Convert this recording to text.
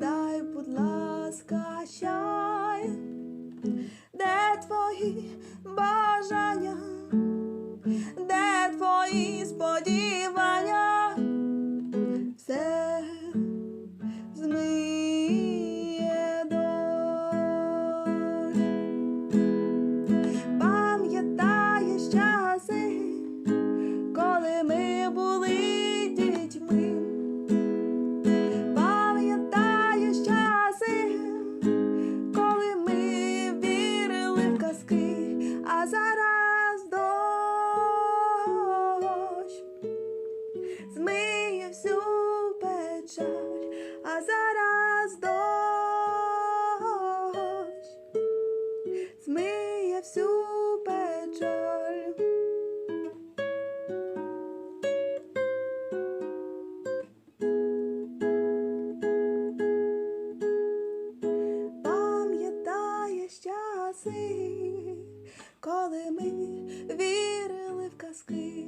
дай, будь ласка, щай, де твої бажання, а зараз дощ змиє всю печаль, а зараз дощ змиє всю печаль. Пам'ятаєш часи, коли ми вірили в казки,